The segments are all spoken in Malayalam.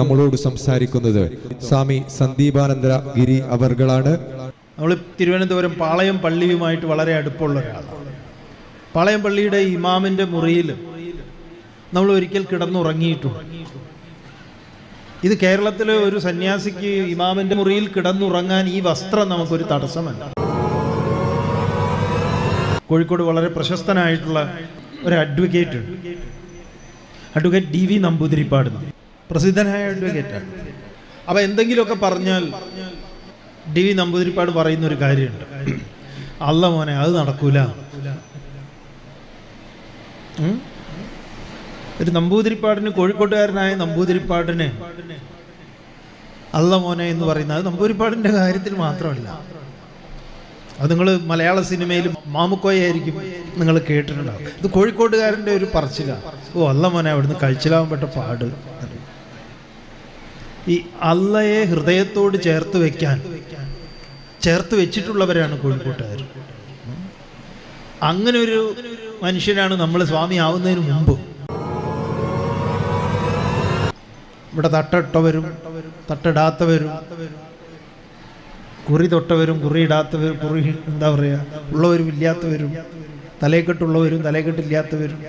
നമ്മളോട് സംസാരിക്കുന്നത് സ്വാമി സന്ദീപാനന്ദ ഗിരി അവർകളാണ്. നമ്മൾ തിരുവനന്തപുരം പാളയം പള്ളിയുമായിട്ട് വളരെ അടുപ്പമുള്ള ഒരാളാണ്. പാളയം പള്ളിയുടെ ഇമാമിന്റെ മുറിയിൽ നമ്മൾ ഒരിക്കൽ കിടന്നുറങ്ങിയിട്ടുണ്ട്. ഇത് കേരളത്തിലെ ഒരു സന്യാസിക്ക് ഇമാമിന്റെ മുറിയിൽ കിടന്നുറങ്ങാൻ ഈ വസ്ത്രം നമുക്കൊരു തടസ്സമല്ല. കോഴിക്കോട് വളരെ പ്രശസ്തനായിട്ടുള്ള ഒരു അഡ്വക്കേറ്റ് ഉണ്ട്. Advocate D V Namboothiripad. പ്രസിദ്ധനായ അഡ്വക്കേറ്റാണ് അപ്പോൾ എന്തെങ്കിലുമൊക്കെ പറഞ്ഞാൽ ഡി വി നമ്പൂതിരിപ്പാട് പറയുന്ന ഒരു കാര്യമുണ്ട്. അല്ല മോനെ അത് നടക്കൂല. ഒരു നമ്പൂതിരിപ്പാടിന് കോഴിക്കോട്ടുകാരനായ നമ്പൂതിരിപ്പാടിന് അല്ല മോനെ എന്ന് പറയുന്നത് അത് നമ്പൂതിരിപ്പാടിന്റെ കാര്യത്തിൽ മാത്രമല്ല. അത് നിങ്ങൾ മലയാള സിനിമയിൽ മാമുക്കോയായിരിക്കും നിങ്ങൾ കേട്ടിട്ടുണ്ടാവും ഇത് കോഴിക്കോട്ടുകാരന്റെ ഒരു പറച്ചില. ഓ അല്ല മോനെ അവിടുന്ന് കഴിച്ചിലാവാൻ പെട്ട പാട്. ഈ അള്ളയെ ഹൃദയത്തോട് ചേർത്ത് വെക്കാൻ ചേർത്ത് വെച്ചിട്ടുള്ളവരാണ് കോഴിക്കോട്ടുകാർ. അങ്ങനെ ഒരു മനുഷ്യനാണ് നമ്മൾ സ്വാമി ആവുന്നതിന് മുമ്പ്. ഇവിടെ തട്ടിട്ടവരും തട്ടിടാത്തവരും കുറി തൊട്ടവരും കുറി ഇടാത്തവരും കുറി എന്താ പറയുക ഉള്ളവരും ഇല്ലാത്തവരും തലയെക്കെട്ടുള്ളവരും തലയെക്കെട്ടില്ലാത്തവരും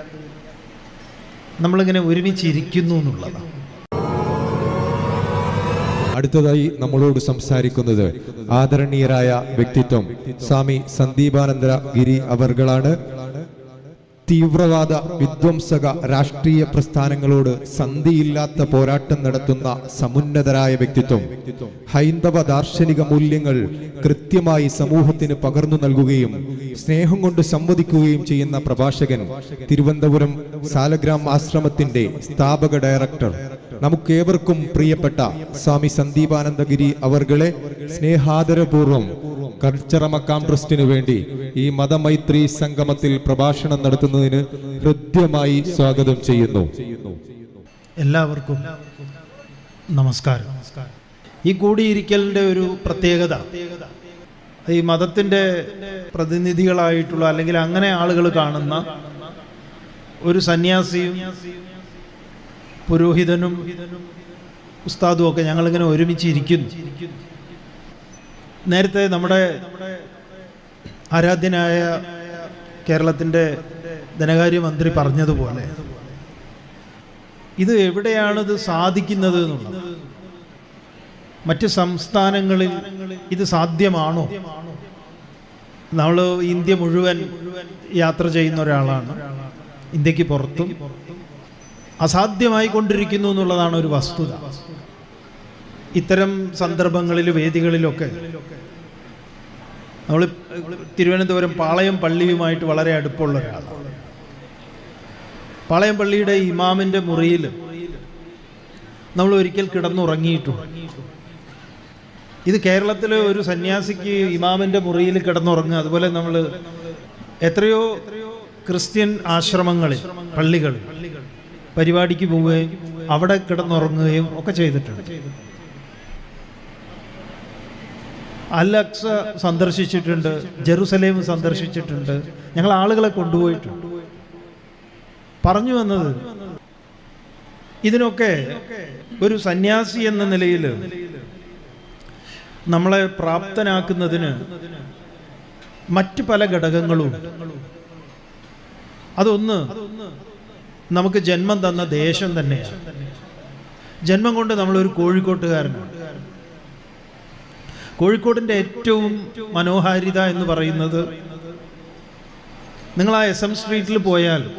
നമ്മളിങ്ങനെ ഒരുമിച്ചിരിക്കുന്നു എന്നുള്ളതാണ്. അടുത്തതായി നമ്മളോട് സംസാരിക്കുന്നത് ആദരണീയരായ വ്യക്തിത്വം സ്വാമി സന്ദീപാനന്ദ ഗിരി അവർകളാണ്. തീവ്രവാദ വിധ്വംസക രാഷ്ട്രീയ പ്രസ്ഥാനങ്ങളോട് സന്ധിയില്ലാത്ത പോരാട്ടം നടത്തുന്ന സമുന്നതരായ വ്യക്തിത്വം. ഹൈന്ദവ ദാർശനിക മൂല്യങ്ങൾ കൃത്യമായി സമൂഹത്തിന് പകർന്നു നൽകുകയും സ്നേഹം കൊണ്ട് സംവദിക്കുകയും ചെയ്യുന്ന പ്രഭാഷകൻ തിരുവനന്തപുരം സാലഗ്രാം ആശ്രമത്തിന്റെ സ്ഥാപക ഡയറക്ടർ. നമുക്കേവർക്കും പ്രിയപ്പെട്ട സ്വാമി സന്ദീപാനന്ദഗിരി അവർകളെ സ്നേഹാദരപൂർവം കർച്ചറമക്കാം ട്രസ്റ്റിനു വേണ്ടി ഈ മതമൈത്രി സംഗമത്തിൽ പ്രഭാഷണം നടത്തുന്നതിന് ഹൃദ്യമായി സ്വാഗതം ചെയ്യുന്നു. എല്ലാവർക്കും നമസ്കാരം. ഈ കൂടിയിരിക്കലിന്റെ ഒരു പ്രത്യേകത ഈ മതത്തിന്റെ പ്രതിനിധികളായിട്ടുള്ള അല്ലെങ്കിൽ അങ്ങനെ ആളുകൾ കാണുന്ന ഒരു സന്യാസിയും പുരോഹിതനും ഉസ്താദും ഒക്കെ ഞങ്ങളിങ്ങനെ ഒരുമിച്ച് ഇരിക്കുന്നു നേരത്തെ നമ്മുടെ ആരാധ്യനായ കേരളത്തിന്റെ ധനകാര്യമന്ത്രി പറഞ്ഞതുപോലെ ഇത് എവിടെയാണ് ഇത് സാധിക്കുന്നത് എന്നുള്ളത്. മറ്റ് സംസ്ഥാനങ്ങളിൽ ഇത് സാധ്യമാണോ? നമ്മൾ ഇന്ത്യ മുഴുവൻ യാത്ര ചെയ്യുന്ന ഒരാളാണ്. ഇന്ത്യയ്ക്ക് പുറത്തും അസാധ്യമായി കൊണ്ടിരിക്കുന്നു എന്നുള്ളതാണ് ഒരു വസ്തുത. ഇത്തരം സന്ദർഭങ്ങളിൽ വേദികളിലൊക്കെ നമ്മൾ തിരുവനന്തപുരം പാളയം പള്ളിയുമായിട്ട് വളരെ അടുപ്പമുള്ള ഒരാളാണ്. പാളയം പള്ളിയുടെ ഇമാമിന്റെ മുറിയിൽ നമ്മൾ ഒരിക്കൽ കിടന്നുറങ്ങിയിട്ടുണ്ട്. ഇത് കേരളത്തിലെ ഒരു സന്യാസിക്ക് ഇമാമിന്റെ മുറിയിൽ കിടന്നുറങ്ങുക അതുപോലെ നമ്മൾ എത്രയോ ക്രിസ്ത്യൻ ആശ്രമങ്ങളിൽ പള്ളികളിൽ പരിപാടിക്ക് പോവുകയും അവിടെ കിടന്നുറങ്ങുകയും ഒക്കെ ചെയ്തിട്ടുണ്ട്. അലക്സ സന്ദർശിച്ചിട്ടുണ്ട് ജെറുസലേം സന്ദർശിച്ചിട്ടുണ്ട് ഞങ്ങൾ ആളുകളെ കൊണ്ടുപോയിട്ടുണ്ട്. പറഞ്ഞു വന്നത് ഇതിനൊക്കെ ഒരു സന്യാസി എന്ന നിലയിൽ നമ്മളെ പ്രാപ്തനാക്കുന്നതിന് മറ്റ് പല ഘടകങ്ങളും. അതൊന്ന് നമുക്ക് ജന്മം തന്ന ദേശം തന്നെയാണ്. ജന്മം കൊണ്ട് നമ്മളൊരു കോഴിക്കോട്ടുകാരനാണ്. കോഴിക്കോടിന്റെ ഏറ്റവും മനോഹാരിത എന്ന് പറയുന്നത് നിങ്ങൾ ആ എസ് എം സ്ട്രീറ്റിൽ പോയാൽ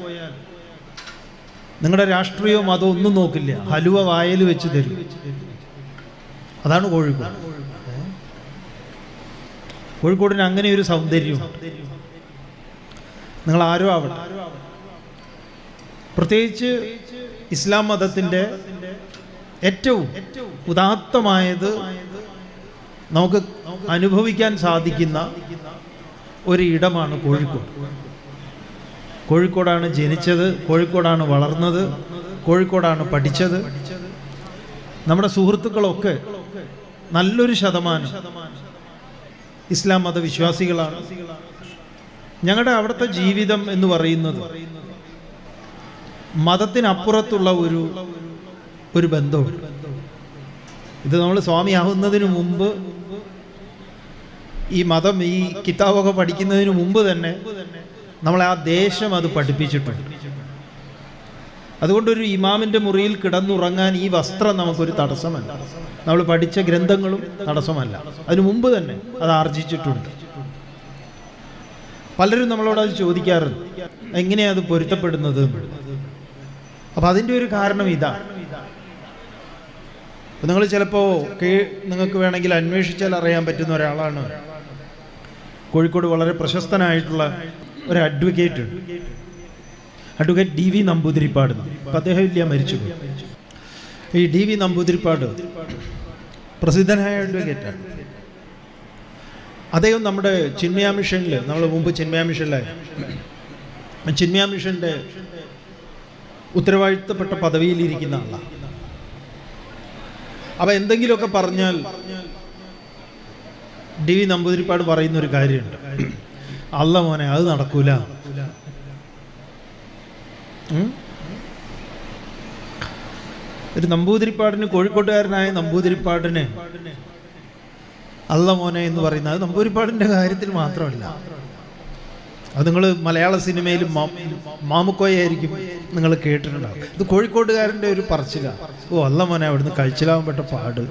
നിങ്ങളുടെ രാഷ്ട്രീയവും മതവും ഒന്നും നോക്കില്ല. ഹലുവ വായൽ വെച്ച് തരും. അതാണ് കോഴിക്കോട്. കോഴിക്കോടിന് അങ്ങനെ ഒരു സൗന്ദര്യം. നിങ്ങൾ ആരോ ആവട്ടെ. പ്രത്യേകിച്ച് ഇസ്ലാം മതത്തിന്റെ ഏറ്റവും ഉദാത്തമായത് നമുക്ക് അനുഭവിക്കാൻ സാധിക്കുന്ന ഒരു ഇടമാണ് കോഴിക്കോട്. കോഴിക്കോടാണ് ജനിച്ചത് കോഴിക്കോടാണ് വളർന്നത് കോഴിക്കോടാണ് പഠിച്ചത്. നമ്മുടെ സുഹൃത്തുക്കളൊക്കെ നല്ലൊരു ശതമാനം ഇസ്ലാം മതവിശ്വാസികളാണ്. ഞങ്ങളുടെ അവിടുത്തെ ജീവിതം എന്ന് പറയുന്നത് മതത്തിനപ്പുറത്തുള്ള ഒരു ഒരു ബന്ധവും ഇത് നമ്മൾ സ്വാമിയാവുന്നതിന് മുമ്പ് ഈ മതം ഈ കിതാബൊക്കെ പഠിക്കുന്നതിന് മുമ്പ് തന്നെ നമ്മളെ ആ ദേശം അത് പഠിപ്പിച്ചിട്ടുണ്ട്. അതുകൊണ്ടൊരു ഇമാമിന്റെ മുറിയിൽ കിടന്നുറങ്ങാൻ ഈ വസ്ത്രം നമുക്കൊരു തടസ്സമല്ല. നമ്മൾ പഠിച്ച ഗ്രന്ഥങ്ങളും തടസ്സമല്ല. അതിനു മുമ്പ് തന്നെ അത് ആർജിച്ചിട്ടുണ്ട്. പലരും നമ്മളോട് അത് ചോദിക്കാറുണ്ട്. എങ്ങനെയാണ് അത് പൊരുത്തപ്പെടുന്നത് അപ്പം അതിന്റെ ഒരു കാരണം ഇതാ. നിങ്ങൾ ചിലപ്പോൾ നിങ്ങൾക്ക് വേണമെങ്കിൽ അന്വേഷിച്ചാൽ അറിയാൻ പറ്റുന്ന ഒരാളാണ്. കോഴിക്കോട് വളരെ പ്രശസ്തനായിട്ടുള്ള ഒരു advocate advocate D V Namboothiripad. അദ്ദേഹം ഇല്ല മരിച്ചു ഈ ഡി വി നമ്പൂതിരിപ്പാട് പ്രസിദ്ധനായ അഡ്വക്കേറ്റാണ് അദ്ദേഹം നമ്മുടെ ചിന്മയാ മിഷനിൽ നമ്മൾ മുമ്പ് ചിന്മയാ മിഷനിലെ ചിന്മയാ മിഷന്റെ ഉത്തരവാദിത്തപ്പെട്ട പദവിയിലിരിക്കുന്ന ആളാണ് അപ്പം എന്തെങ്കിലുമൊക്കെ പറഞ്ഞാൽ ഡി വി നമ്പൂതിരിപ്പാട് പറയുന്ന ഒരു കാര്യമുണ്ട്. അല്ല മോനെ അത് നടക്കൂല. ഒരു നമ്പൂതിരിപ്പാടിന് കോഴിക്കോട്ടുകാരനായ നമ്പൂതിരിപ്പാടിന് അല്ല മോനെ എന്ന് പറയുന്നത് അത് നമ്പൂതിരിപ്പാടിന്റെ കാര്യത്തിൽ മാത്രമല്ല. അത് നിങ്ങൾ മലയാള സിനിമയിൽ മാമുക്കോയായിരിക്കും. നിങ്ങൾ കേട്ടിട്ടുണ്ടാവും. ഇത് കോഴിക്കോട്ടുകാരന്റെ ഒരു പറച്ചിലാണ് ഓ അല്ല മോനെ അവിടുന്ന് കഴിച്ചിലാവാൻ പെട്ട പാട്.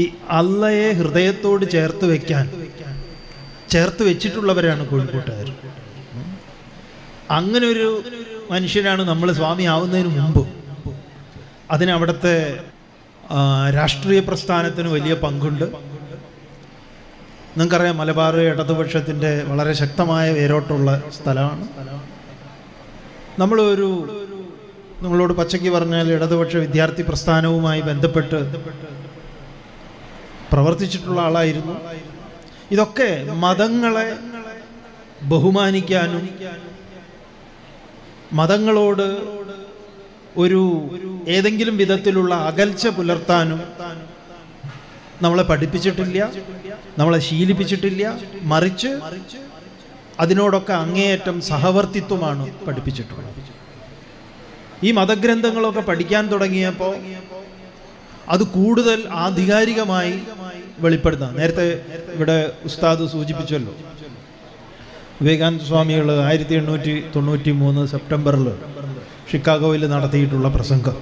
ഈ അല്ലയെ ഹൃദയത്തോട് ചേർത്ത് വെക്കാൻ ചേർത്ത് വെച്ചിട്ടുള്ളവരാണ് കോഴിക്കോട്ടുകാർ. അങ്ങനെ ഒരു മനുഷ്യനാണ് നമ്മൾ സ്വാമി ആവുന്നതിന് മുമ്പ്. അതിനവിടുത്തെ രാഷ്ട്രീയ പ്രസ്ഥാനത്തിന് വലിയ പങ്കുണ്ട്. നിങ്ങൾക്കറിയാം മലബാർ ഇടതുപക്ഷത്തിന്റെ വളരെ ശക്തമായ വേരോട്ടുള്ള സ്ഥലമാണ്. നമ്മൾ ഒരു നിങ്ങളോട് പച്ചയ്ക്ക് പറഞ്ഞാൽ ഇടതുപക്ഷ വിദ്യാർത്ഥി പ്രസ്ഥാനവുമായി ബന്ധപ്പെട്ട് പ്രവർത്തിച്ചിട്ടുള്ള ആളായിരുന്നു. ഇതൊക്കെ മതങ്ങളെ ബഹുമാനിക്കാനും മതങ്ങളോട് ഒരു ഏതെങ്കിലും വിധത്തിലുള്ള അകൽച്ച പുലർത്താനും നമ്മളെ പഠിപ്പിച്ചിട്ടില്ല നമ്മളെ ശീലിപ്പിച്ചിട്ടില്ല മറിച്ച് അതിനോടൊക്കെ അങ്ങേയറ്റം സഹവർത്തിത്വമാണ് പഠിപ്പിച്ചിട്ടുള്ളത്. ഈ മതഗ്രന്ഥങ്ങളൊക്കെ പഠിക്കാൻ തുടങ്ങിയപ്പോൾ അത് കൂടുതൽ ആധികാരികമായി വെളിപ്പെടുത്താം നേരത്തെ ഇവിടെ ഉസ്താദ് സൂചിപ്പിച്ചല്ലോ. വിവേകാനന്ദ സ്വാമികൾ ആയിരത്തി എണ്ണൂറ്റി തൊണ്ണൂറ്റി മൂന്ന് സെപ്റ്റംബറിൽ ഷിക്കാഗോയിൽ നടത്തിയിട്ടുള്ള പ്രസംഗം.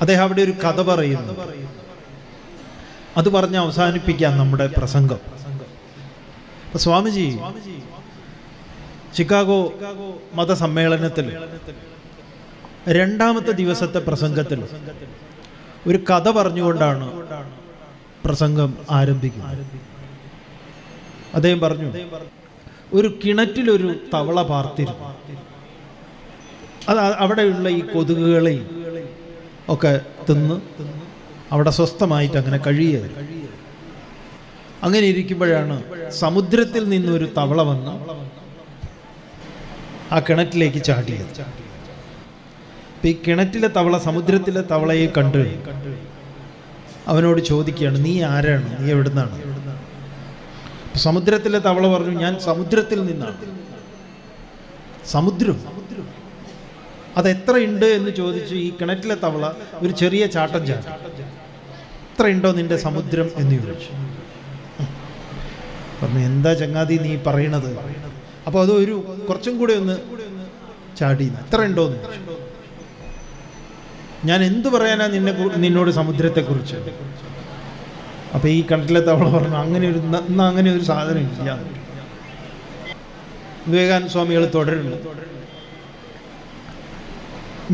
അദ്ദേഹം അവിടെ ഒരു കഥ പറയുന്നു. അത് പറഞ്ഞ് അവസാനിപ്പിക്കാം നമ്മുടെ പ്രസംഗം. സ്വാമിജി ചിക്കാഗോ മതസമ്മേളനത്തിൽ രണ്ടാമത്തെ ദിവസത്തെ പ്രസംഗത്തിൽ ഒരു കഥ പറഞ്ഞുകൊണ്ടാണ് പ്രസംഗം ആരംഭിക്കുന്നത്. അദ്ദേഹം പറഞ്ഞു ഒരു കിണറ്റിലൊരു തവള പാർത്തിരുന്നു. അത് അവിടെയുള്ള ഈ കൊതുകുകളെയും ഒക്കെ തിന്ന് അവിടെ സ്വസ്ഥമായിട്ട് അങ്ങനെ കഴിയുക അങ്ങനെ ഇരിക്കുമ്പോഴാണ് സമുദ്രത്തിൽ നിന്നൊരു തവള വന്ന് ആ കിണറ്റിലേക്ക് ചാടിയത്. അപ്പൊ ഈ കിണറ്റിലെ തവള സമുദ്രത്തിലെ തവളയെ കണ്ടു അവനോട് ചോദിക്കുകയാണ് നീ ആരാണ്? നീ എവിടുന്നാണ്? സമുദ്രത്തിലെ തവള പറഞ്ഞു ഞാൻ സമുദ്രത്തിൽ നിന്നാണ്. സമുദ്രം. അത് എത്രയുണ്ട് എന്ന് ചോദിച്ചു ഈ കിണറ്റിലെ തവള ഒരു ചെറിയ ചാട്ടം ചാടി. എത്രയുണ്ടോ നിന്റെ സമുദ്രം? എന്ന് ചോദിച്ചു. പറഞ്ഞു എന്താ ചങ്ങാതി നീ പറയണത്? അപ്പോൾ അത് ഒരു കുറച്ചും കൂടെ ഒന്ന് ചാടി എത്ര ഉണ്ടോന്ന്? ഞാൻ എന്തു പറയാനാ നിന്നെ നിന്നോട് സമുദ്രത്തെക്കുറിച്ച്? അപ്പൊ ഈ കണ്ടിലെ തവള പറഞ്ഞു അങ്ങനെ ഒരു അങ്ങനെ ഒരു സാധനം ഇല്ല. വിവേകാനന്ദ സ്വാമികൾ തുടരുന്നു.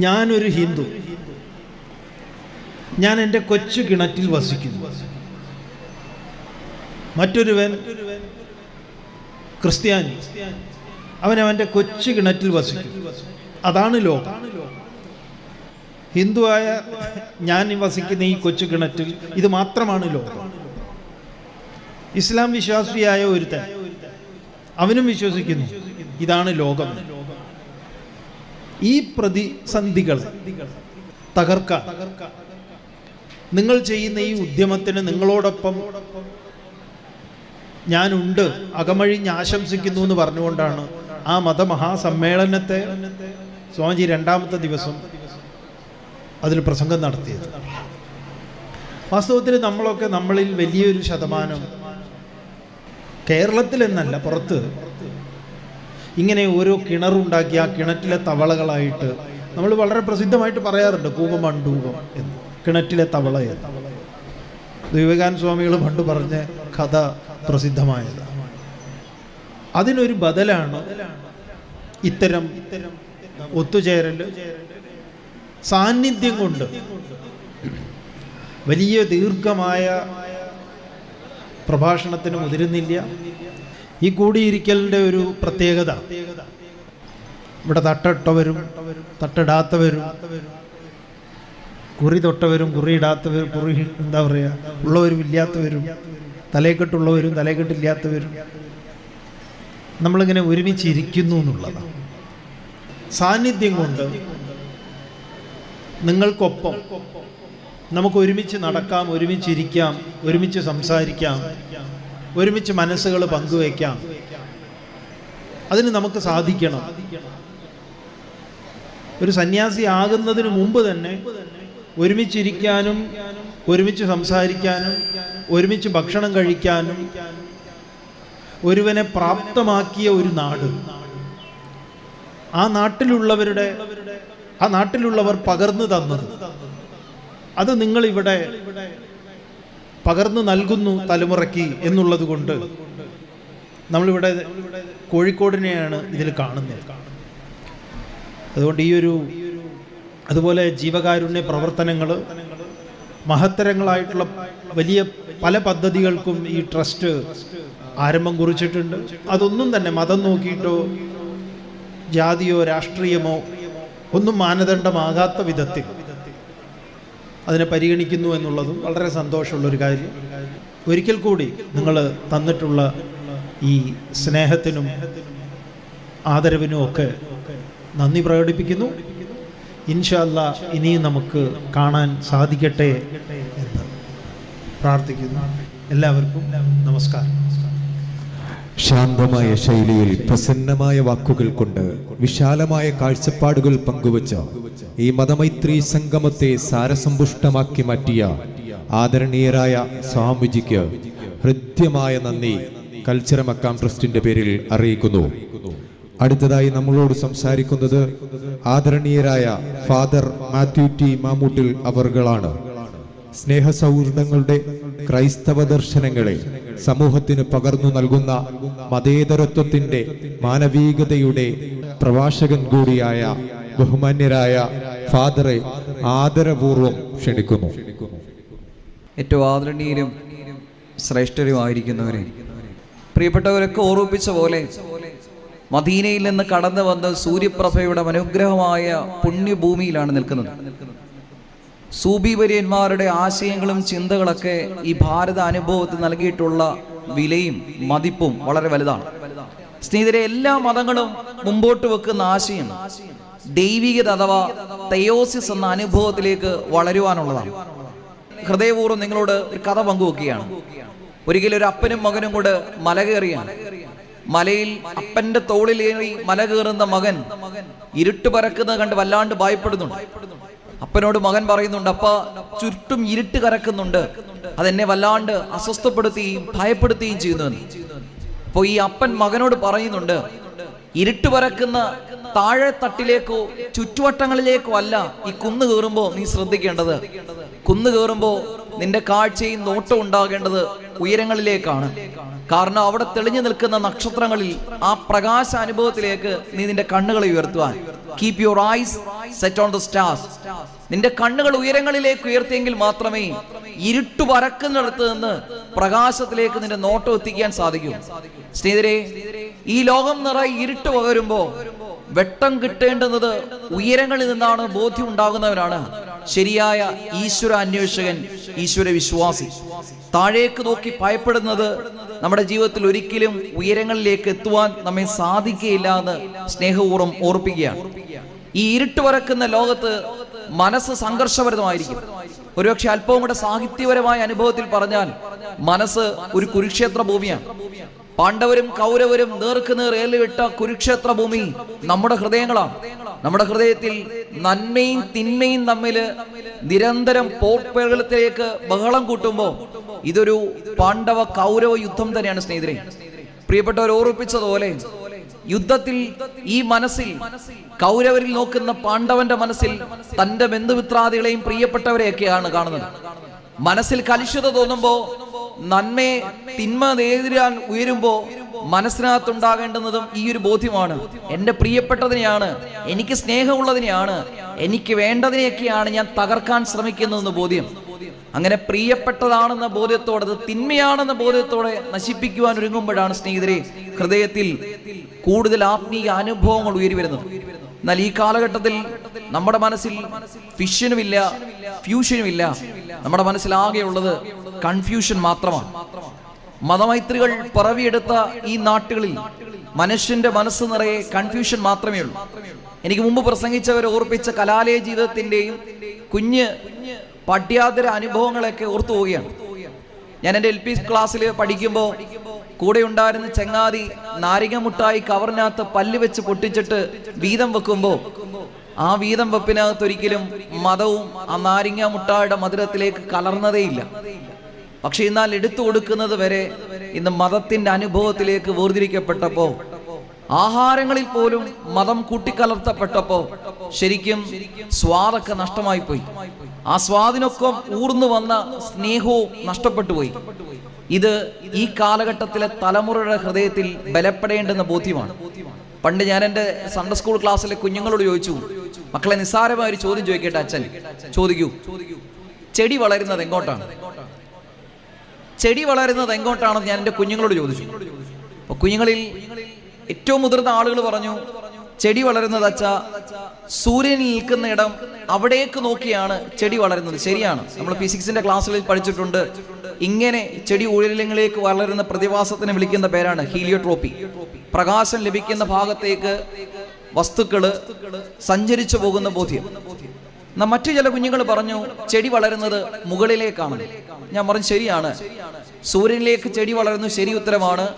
ഞാനൊരു ഹിന്ദു. ഞാൻ എന്റെ കൊച്ചു കിണറ്റിൽ വസിക്കുന്നു. മറ്റൊരുവൻ ക്രിസ്ത്യാനി. അവൻ അവന്റെ കൊച്ചു കിണറ്റിൽ വസിക്കും. അതാണ് ലോകം. ഹിന്ദുവായ ഞാൻ വസിക്കുന്ന ഈ കൊച്ചു കിണറ്റിൽ ഇത് മാത്രമാണ് ലോകം. ഇസ്ലാം വിശ്വാസിയായ ഒരുത്തൻ അവനും വിശ്വസിക്കുന്നു ഇതാണ് ലോകം. ഈ പ്രതിസന്ധികൾ തകർക്ക നിങ്ങൾ ചെയ്യുന്ന ഈ ഉദ്യമത്തിന് നിങ്ങളോടൊപ്പം ഞാനുണ്ട്. അകമഴിഞ്ഞ് ആശംസിക്കുന്നു എന്ന് പറഞ്ഞുകൊണ്ടാണ് ആ മതമഹാസമ്മേളനത്തെ സ്വാമിജി രണ്ടാമത്തെ ദിവസം അതിൽ പ്രസംഗം നടത്തിയത്. വാസ്തവത്തിൽ നമ്മളൊക്കെ നമ്മളിൽ വലിയൊരു ശതമാനം കേരളത്തിൽ എന്നല്ല പുറത്ത്. ഇങ്ങനെ ഓരോ കിണറുണ്ടാക്കി ആ കിണറ്റിലെ തവളകളായിട്ട് നമ്മൾ വളരെ പ്രസിദ്ധമായിട്ട് പറയാറുണ്ട് കൂപം മണ്ടൂപം എന്ന്. കിണറ്റിലെ തവള എന്ന്. വിവേകാനന്ദ സ്വാമികൾ പണ്ട് പറഞ്ഞ കഥ പ്രസിദ്ധമായത്. അതിനൊരു ബദലാണ് ഇത്തരം ഒത്തുചേരൽ സാന്നിധ്യം കൊണ്ട് വലിയ ദീർഘമായ പ്രഭാഷണത്തിന് മുതിരുന്നില്ല. ഈ കൂടിയിരിക്കലിന്റെ ഒരു പ്രത്യേകത ഇവിടെ തട്ടിട്ടവരും തട്ടിടാത്തവരും കുറി തൊട്ടവരും കുറി ഇടാത്തവരും കുറി എന്താ പറയുക ഉള്ളവരും ഇല്ലാത്തവരും തലയെക്കെട്ടുള്ളവരും തലയെക്കെട്ടില്ലാത്തവരും നമ്മളിങ്ങനെ ഒരുമിച്ചിരിക്കുന്നു എന്നുള്ളതാണ്. സാന്നിധ്യം കൊണ്ട് നിങ്ങൾക്കൊപ്പം നമുക്ക് ഒരുമിച്ച് നടക്കാം ഒരുമിച്ചിരിക്കാം ഒരുമിച്ച് സംസാരിക്കാം ഒരുമിച്ച് മനസ്സുകൾ പങ്കുവയ്ക്കാം. അതിന് നമുക്ക് സാധിക്കണം. ഒരു സന്യാസി ആകുന്നതിന് മുമ്പ് തന്നെ ഒരുമിച്ചിരിക്കാനും ഒരുമിച്ച് സംസാരിക്കാനും ഒരുമിച്ച് ഭക്ഷണം കഴിക്കാനും ഒരുവനെ പ്രാപ്തമാക്കിയ ഒരു നാട്. ആ നാട്ടിലുള്ളവരുടെ ആ നാട്ടിലുള്ളവർ പകർന്നു തന്നത്. അത് നിങ്ങൾ ഇവിടെ പകർന്നു നൽകുന്നു തലമുറയ്ക്ക് എന്നുള്ളത് കൊണ്ട് നമ്മളിവിടെ കോഴിക്കോടിനെയാണ് ഇതിൽ കാണുന്നത്. അതുകൊണ്ട് ഈ ഒരു അതുപോലെ ജീവകാരുണ്യ പ്രവർത്തനങ്ങൾ മഹത്തരങ്ങളായിട്ടുള്ള വലിയ പല പദ്ധതികൾക്കും ഈ ട്രസ്റ്റ് ആരംഭം കുറിച്ചിട്ടുണ്ട്. അതൊന്നും തന്നെ മതം നോക്കിയിട്ടോ ജാതിയോ രാഷ്ട്രീയമോ ഒന്നും മാനദണ്ഡമാകാത്ത വിധത്തിൽ അതിനെ പരിഗണിക്കുന്നു എന്നുള്ളതും വളരെ സന്തോഷമുള്ളൊരു കാര്യം. ഒരിക്കൽ കൂടി നിങ്ങൾ തന്നിട്ടുള്ള ഈ സ്നേഹത്തിനും ആദരവിനും ഒക്കെ നന്ദി പ്രകടിപ്പിക്കുന്നു. ഇൻഷല്ല ഇനിയും നമുക്ക് കാണാൻ സാധിക്കട്ടെ എന്ന് പ്രാർത്ഥിക്കുന്നു. എല്ലാവർക്കും നമസ്കാരം. ശാന്തമായ ശൈലിയിൽ പ്രസന്നമായ വാക്കുകൾ കൊണ്ട് വിശാലമായ കാഴ്ചപ്പാടുകൾ പങ്കുവച്ച ഈ മതമൈത്രി സംഗമത്തെ സാരസമ്പുഷ്ടമാക്കി മാറ്റിയ ആദരണീയരായ സ്വാമിജിക്ക് ഹൃദ്യമായ നന്ദി കൾച്ചർ മക്കാം ട്രസ്റ്റിന്റെ പേരിൽ അറിയിക്കുന്നു. അടുത്തതായി നമ്മളോട് സംസാരിക്കുന്നത് ആദരണീയരായ ഫാദർ മാത്യു ടി മാമൂട്ടിൽ അവർകളാണ്. സ്നേഹസൗഹൃദങ്ങളുടെ ക്രൈസ്തവ ദർശനങ്ങളെ സമൂഹത്തിന് പകർന്നു നൽകുന്ന മതേതരത്വത്തിന്റെ മാനവികതയുടെ പ്രവാചകൻ കൂടിയായ ബഹുമാന്യരായ ഫാദറെ ആദരപൂർവം ക്ഷണിക്കുന്നു. ഏറ്റവും ആദരണീയരും ശ്രേഷ്ഠരുമായിരിക്കുന്നവരെ. പ്രിയപ്പെട്ടവരൊക്കെ ഓർമ്മിപ്പിച്ച പോലെ മദീനയിൽ നിന്ന് കടന്നു വന്ന് സൂര്യപ്രഭയുടെ അനുഗ്രഹമായ പുണ്യഭൂമിയിലാണ് നിൽക്കുന്നത്. സൂബിവര്യന്മാരുടെ ആശയങ്ങളും ചിന്തകളൊക്കെ ഈ ഭാരത അനുഭവത്തിൽ നൽകിയിട്ടുള്ള വിലയും മതിപ്പും വളരെ വലുതാണ്. സ്നേഹിതരെ എല്ലാ മതങ്ങളും മുമ്പോട്ട് വെക്കുന്ന ആശയം ദൈവികത അഥവാ തയോസിസ് എന്ന അനുഭവത്തിലേക്ക് വളരുവാനുള്ളതാണ്. ഹൃദയപൂർവം നിങ്ങളോട് ഒരു കഥ പങ്കുവെക്കുകയാണ്. ഒരിക്കലും ഒരു അപ്പനും മകനും കൂടെ മല കയറിയാണ്. മലയിൽ അപ്പന്റെ തോളിലേറി മല കയറുന്ന മകൻ ഇരുട്ട് പരക്കുന്നത് കണ്ട് വല്ലാണ്ട് ഭയപ്പെടുന്നുണ്ട്. അപ്പനോട് മകൻ പറയുന്നുണ്ട് അപ്പ ചുറ്റും ഇരുട്ട് കരക്കുന്നുണ്ട്. അതെന്നെ വല്ലാണ്ട് അസ്വസ്ഥപ്പെടുത്തുകയും ഭയപ്പെടുത്തുകയും ചെയ്യുന്നു അപ്പോൾ ഈ അപ്പൻ മകനോട് പറയുന്നുണ്ട് ഇരുട്ട് പരക്കുന്ന താഴെ തട്ടിലേക്കോ ചുറ്റുവട്ടങ്ങളിലേക്കോ അല്ല ഈ കുന്ന് കയറുമ്പോ നീ ശ്രദ്ധിക്കേണ്ടത്. കുന്ന് കയറുമ്പോ നിന്റെ കാഴ്ചയും നോട്ടം ഉണ്ടാകേണ്ടത് ഉയരങ്ങളിലേക്കാണ്. കാരണം അവിടെ തെളിഞ്ഞു നിൽക്കുന്ന നക്ഷത്രങ്ങളിൽ ആ പ്രകാശ അനുഭവത്തിലേക്ക് നീ നിന്റെ കണ്ണുകളെ ഉയർത്തുവാൻ. Keep your eyes set on the stars നിന്റെ കണ്ണുകൾ ഉയരങ്ങളിലേക്ക് ഉയർത്തിയെങ്കിൽ മാത്രമേ ഇരുട്ടു പരക്കുന്നിടത്ത് നിന്ന് പ്രകാശത്തിലേക്ക് നിന്റെ നോട്ടം എത്തിക്കാൻ സാധിക്കൂ. സ്നേഹിതരെ ഈ ലോകം നിറയെ ഇരുട്ട് പകരുമ്പോ വെട്ടം കിട്ടേണ്ടുന്നത് ഉയരങ്ങളിൽ നിന്നാണ് ബോധ്യം ഉണ്ടാകുന്നവരാണ് ശരിയായ ഈശ്വര അന്വേഷകൻ ഈശ്വര വിശ്വാസി താഴേക്ക് നോക്കി ഭയപ്പെടുന്നത് നമ്മുടെ ജീവിതത്തിൽ ഒരിക്കലും ഉയരങ്ങളിലേക്ക് എത്തുവാൻ നമ്മെ സാധിക്കുകയില്ല എന്ന് സ്നേഹപൂർവം ഓർപ്പിക്കുകയാണ്. ഈ ഇരുട്ട് വരക്കുന്ന ലോകത്ത് മനസ്സ് സംഘർഷപരമായിരിക്കും ഒരുപക്ഷെ അല്പവും കൂടെ സാഹിത്യപരമായ അനുഭവത്തിൽ പറഞ്ഞാൽ മനസ്സ് ഒരു കുരുക്ഷേത്ര ഭൂമിയാണ്. പാണ്ഡവരും കൗരവരും നേർക്ക് നേർ ഏലുവിട്ട കുരുക്ഷേത്ര ഭൂമി നമ്മുടെ ഹൃദയങ്ങളാണ്. നമ്മുടെ ഹൃദയത്തിൽ നന്മയും തിന്മയും തമ്മിൽ നിരന്തരം പോർപ്പേളത്തിലേക്ക് ബഹളം കൂട്ടുമ്പോൾ ഇതൊരു പാണ്ഡവ കൗരവ യുദ്ധം തന്നെയാണ് സ്നേഹിതരെ. പ്രിയപ്പെട്ടവർ ഓർപ്പിച്ചതുപോലെ യുദ്ധത്തിൽ ഈ മനസ്സിൽ കൗരവരിൽ നോക്കുന്ന പാണ്ഡവന്റെ മനസ്സിൽ തന്റെ ബന്ധുമിത്രാദികളെയും പ്രിയപ്പെട്ടവരെയൊക്കെയാണ് കാണുന്നത്. മനസ്സിൽ കലുഷിത തോന്നുമ്പോ നന്മയെ തിന്മ നേരിടാൻ ഉയരുമ്പോ മനസ്സിനകത്തുണ്ടാകേണ്ടുന്നതും ഈ ഒരു ബോധ്യമാണ്. എന്റെ പ്രിയപ്പെട്ടതിനെയാണ് എനിക്ക് സ്നേഹമുള്ളതിനെയാണ് എനിക്ക് വേണ്ടതിനെയൊക്കെയാണ് ഞാൻ തകർക്കാൻ ശ്രമിക്കുന്നതെന്ന് ബോധ്യം. അങ്ങനെ പ്രിയപ്പെട്ടതാണെന്ന ബോധ്യത്തോടെ അത് തിന്മയാണെന്ന ബോധ്യത്തോടെ നശിപ്പിക്കുവാൻ ഒരുങ്ങുമ്പോഴാണ് സ്നേഹിതരെ ഹൃദയത്തിൽ കൂടുതൽ ആത്മീയ അനുഭവങ്ങൾ ഉയരി വരുന്നത്. എന്നാൽ ഈ കാലഘട്ടത്തിൽ നമ്മുടെ മനസ്സിൽ ഫിഷനുമില്ല ഫ്യൂഷനുമില്ല. നമ്മുടെ മനസ്സിൽ ആകെയുള്ളത് കൺഫ്യൂഷൻ മാത്രമാണ്. മതമൈത്രികൾ പറവിയെടുത്ത ഈ നാട്ടുകളിൽ മനുഷ്യന്റെ മനസ്സ് നിറയെ കൺഫ്യൂഷൻ മാത്രമേ ഉള്ളൂ. എനിക്ക് മുമ്പ് പ്രസംഗിച്ചവർ ഓർപ്പിച്ച കലാലയ ജീവിതത്തിന്റെയും കുഞ്ഞ് പട്യാതര അനുഭവങ്ങളൊക്കെ ഓർത്തു പോവുകയാണ്. ഞാൻ എന്റെ എൽ പി ക്ലാസ്സിൽ പഠിക്കുമ്പോൾ കൂടെ ഉണ്ടായിരുന്ന ചെങ്ങാതി നാരിക മുട്ടായി കവറിനകത്ത് പല്ല് വെച്ച് പൊട്ടിച്ചിട്ട് വീതം വെക്കുമ്പോൾ ആ വീതം വെപ്പിനകത്ത് ഒരിക്കലും മതവും ആ നാരിങ്ങ മുട്ടായുടെ മധുരത്തിലേക്ക് കലർന്നതേയില്ല. പക്ഷെ എന്നാൽ എടുത്തു കൊടുക്കുന്നത് വരെ ഇന്ന് മതത്തിന്റെ അനുഭവത്തിലേക്ക് വേർതിരിക്കപ്പെട്ടപ്പോ ആഹാരങ്ങളിൽ പോലും മതം കൂട്ടിക്കലർത്തപ്പെട്ടപ്പോ ശരിക്കും സ്വാദൊക്കെ നഷ്ടമായി പോയി ആ സ്വാദിനൊക്കെ ഊർന്നു വന്ന സ്നേഹവും നഷ്ടപ്പെട്ടു പോയി ഇത് ഈ കാലഘട്ടത്തിലെ തലമുറയുടെ ഹൃദയത്തിൽ ബലപ്പെടേണ്ടുന്ന ബോധ്യമാണ്. പണ്ട് ഞാൻ എന്റെ സൺഡേ സ്കൂൾ ക്ലാസ്സിലെ കുഞ്ഞുങ്ങളോട് ചോദിച്ചു മക്കളെ നിസ്സാരമായ ഒരു ചോദ്യം ചോദിക്കട്ടെ അച്ഛൻ? ചോദിക്കൂ. ചെടി വളരുന്നത് എങ്ങോട്ടാണ്? ചെടി വളരുന്നത് എങ്ങോട്ടാണെന്ന് ഞാൻ എന്റെ കുഞ്ഞുങ്ങളോട് ചോദിച്ചു. അപ്പൊ കുഞ്ഞുങ്ങളിൽ ഏറ്റവും മുതിർന്ന ആളുകൾ പറഞ്ഞു ചെടി വളരുന്നത് അച്ഛ സൂര്യൻ നിൽക്കുന്ന ഇടം അവിടേക്ക് നോക്കിയാണ് ചെടി വളരുന്നത്. ശരിയാണ്. നമ്മൾ ഫിസിക്സിന്റെ ക്ലാസ്സുകളിൽ പഠിച്ചിട്ടുണ്ട്. ഇങ്ങനെ ചെടി ഉയരങ്ങളിലേക്ക് വളരുന്ന പ്രതിഭാസത്തിന് വിളിക്കുന്ന പേരാണ് ഹീലിയോട്രോപ്പി. പ്രകാശം ലഭിക്കുന്ന ഭാഗത്തേക്ക് വസ്തുക്കൾ സഞ്ചരിച്ചു പോകുന്ന ബോധ്യം. മറ്റു ചില കുഞ്ഞുങ്ങൾ പറഞ്ഞു ചെടി വളരുന്നത് മുകളിലേക്കാണ്. ഞാൻ പറഞ്ഞു ശരിയാണ്. സൂര്യനിലേക്ക് ചെടി വളരുന്നത് ശരി ഉത്തരമാണ്.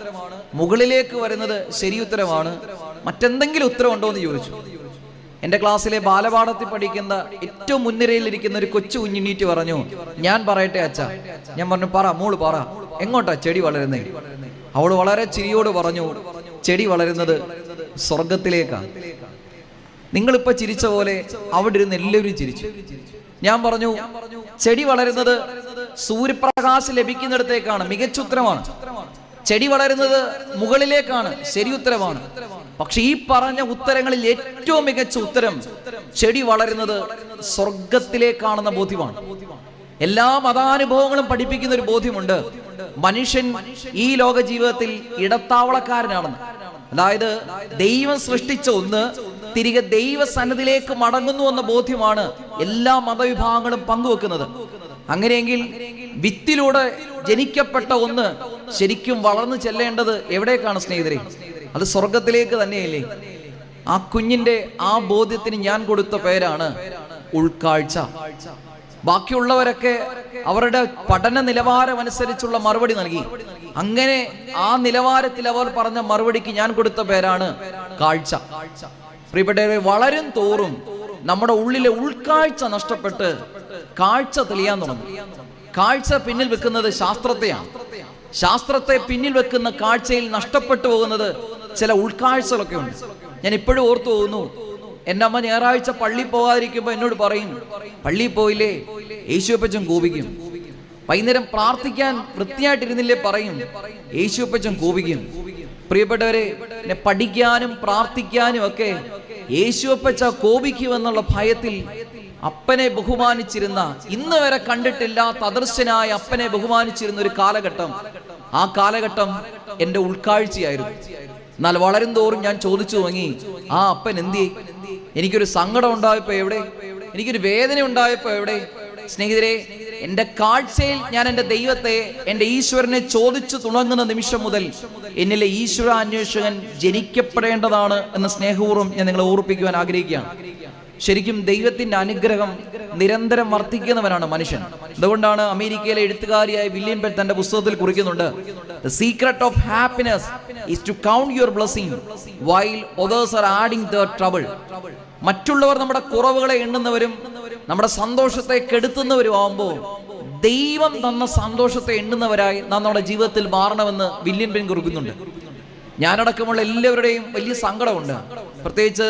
മുകളിലേക്ക് വരുന്നത് ശരി ഉത്തരമാണ്. മറ്റെന്തെങ്കിലും ഉത്തരവുണ്ടോ എന്ന് ചോദിച്ചു. എന്റെ ക്ലാസ്സിലെ ബാലപാഠത്തിൽ പഠിക്കുന്ന ഏറ്റവും മുൻനിരയിൽ ഇരിക്കുന്ന ഒരു കൊച്ചു കുഞ്ഞിനീറ്റ് പറഞ്ഞു ഞാൻ പറയട്ടെ അച്ഛ. ഞാൻ പറഞ്ഞു പറ മോൾ പറ. എങ്ങോട്ടാ ചെടി വളരുന്നേ? അവൾ വളരെ ചിരിയോട് പറഞ്ഞു ചെടി വളരുന്നത് സ്വർഗത്തിലേക്കാണ് നിങ്ങളിപ്പോ ചിരിച്ച പോലെ അവിടെ ഇരുന്ന് എല്ലാവരും ചിരിച്ചു. ഞാൻ പറഞ്ഞു ചെടി വളരുന്നത് സൂര്യപ്രകാശം ലഭിക്കുന്നിടത്തേക്കാണ് മികച്ച ഉത്തരമാണ്. ചെടി വളരുന്നത് മുകളിലേക്കാണ് ശരി ഉത്തരമാണ്. പക്ഷെ ഈ പറഞ്ഞ ഉത്തരങ്ങളിൽ ഏറ്റവും മികച്ച ഉത്തരം ചെടി വളരുന്നത് സ്വർഗത്തിലേക്കാണെന്ന ബോധ്യമാണ്. എല്ലാ മതാനുഭവങ്ങളും പഠിപ്പിക്കുന്ന ഒരു ബോധ്യമുണ്ട്. മനുഷ്യൻ ഈ ലോക ജീവിതത്തിൽ ഇടത്താവളക്കാരനാണെന്ന്. അതായത് ദൈവം സൃഷ്ടിച്ച ഒന്ന് തിരികെ ദൈവസന്നതിലേക്ക് മടങ്ങുന്നു എന്ന ബോധ്യമാണ് എല്ലാ മതവിഭാഗങ്ങളും പങ്കുവെക്കുന്നത്. അങ്ങനെയെങ്കിൽ വിത്തിലൂടെ ജനിക്കപ്പെട്ട ഒന്ന് ശരിക്കും വളർന്നു ചെല്ലേണ്ടത് എവിടേക്കാണ് സ്നേഹിതരെ? അത് സ്വർഗത്തിലേക്ക് തന്നെയല്ലേ? ആ കുഞ്ഞിന്റെ ആ ബോധ്യത്തിന് ഞാൻ കൊടുത്ത പേരാണ് ഉൾക്കാഴ്ച. ബാക്കിയുള്ളവരൊക്കെ അവരുടെ പഠന നിലവാരം അനുസരിച്ചുള്ള മറുപടി നൽകി. അങ്ങനെ ആ നിലവാരത്തിൽ അവർ പറഞ്ഞ മറുപടിക്ക് ഞാൻ കൊടുത്ത പേരാണ് കാഴ്ച. പ്രിയപ്പെട്ടവരെ വളരും തോറും നമ്മുടെ ഉള്ളിലെ ഉൾക്കാഴ്ച നഷ്ടപ്പെട്ട് കാഴ്ച തെളിയാൻ തുടങ്ങി. കാഴ്ച പിന്നിൽ വെക്കുന്നത് ശാസ്ത്രത്തെയാണ്. ശാസ്ത്രത്തെ പിന്നിൽ വെക്കുന്ന കാഴ്ചയിൽ നഷ്ടപ്പെട്ടു പോകുന്നത് ചില ഉൾക്കാഴ്ചകളൊക്കെ ഉണ്ട്. ഞാൻ ഇപ്പോഴും ഓർത്തു പോകുന്നു എന്റെ അമ്മ ഞായറാഴ്ച പള്ളി പോകാതിരിക്കുമ്പോൾ എന്നോട് പറയും പള്ളി പോയില്ലേ? യേശുപ്പച്ചൻ കോപിക്കും. വൈകുന്നേരം പ്രാർത്ഥിക്കാൻ വൃത്തിയായിട്ടിരുന്നില്ലേ പറയും യേശുപ്പച്ചൻ കോപിക്കും. പ്രിയപ്പെട്ടവരെ എന്നെ പഠിക്കാനും പ്രാർത്ഥിക്കാനും ഒക്കെ യേശുപ്പച്ച കോപിക്കുമെന്നുള്ള ഭയത്തിൽ അപ്പനെ ബഹുമാനിച്ചിരുന്ന ഇന്ന് വരെ കണ്ടിട്ടില്ലാത്ത അദർശനായ അപ്പനെ ബഹുമാനിച്ചിരുന്ന ഒരു കാലഘട്ടം. ആ കാലഘട്ടം എന്റെ ഉൾക്കാഴ്ചയായിരുന്നു. എന്നാൽ വളരും തോറും ഞാൻ ചോദിച്ചു തുടങ്ങി ആ അപ്പൻ എന്തി എനിക്കൊരു സങ്കടം ഉണ്ടായപ്പോ എവിടെ? എനിക്കൊരു വേദന ഉണ്ടായപ്പോ എവിടെ? സ്നേഹിതരെ എന്റെ കാഴ്ചയിൽ ഞാൻ എന്റെ ദൈവത്തെ എന്റെ ഈശ്വരനെ ചോദിച്ചു തുടങ്ങുന്ന നിമിഷം മുതൽ എന്നിലെ ഈശ്വര അന്വേഷകൻ ജനിക്കപ്പെടേണ്ടതാണ് എന്ന സ്നേഹപൂർവം ഞാൻ നിങ്ങളെ ഓർപ്പിക്കുവാൻ ആഗ്രഹിക്കുകയാണ്. ശരിക്കും ദൈവത്തിന്റെ അനുഗ്രഹം നിരന്തരം വർദ്ധിക്കുന്നവനാണ് മനുഷ്യൻ. അതുകൊണ്ടാണ് അമേരിക്കയിലെ എഴുത്തുകാരിയായ വില്യം ബെൽ തന്റെ പുസ്തകത്തിൽ കുറിക്കുന്നുണ്ട് secret of happiness is to count your blessing while others are adding trouble മറ്റുള്ളവർ നമ്മുടെ കുറവുകളെ എണ്ണുന്നവരും നമ്മുടെ സന്തോഷത്തെ കെടുത്തുന്നവരും ആവുമ്പോൾ ദൈവം തന്ന സന്തോഷത്തെ എണ്ണുന്നവരായി നാം നമ്മുടെ ജീവിതത്തിൽ മാറണമെന്ന് വില്യൻ പെൻ കുറിക്കുന്നുണ്ട്. ഞാനടക്കമുള്ള എല്ലാവരുടെയും വലിയ സങ്കടമുണ്ട്. പ്രത്യേകിച്ച്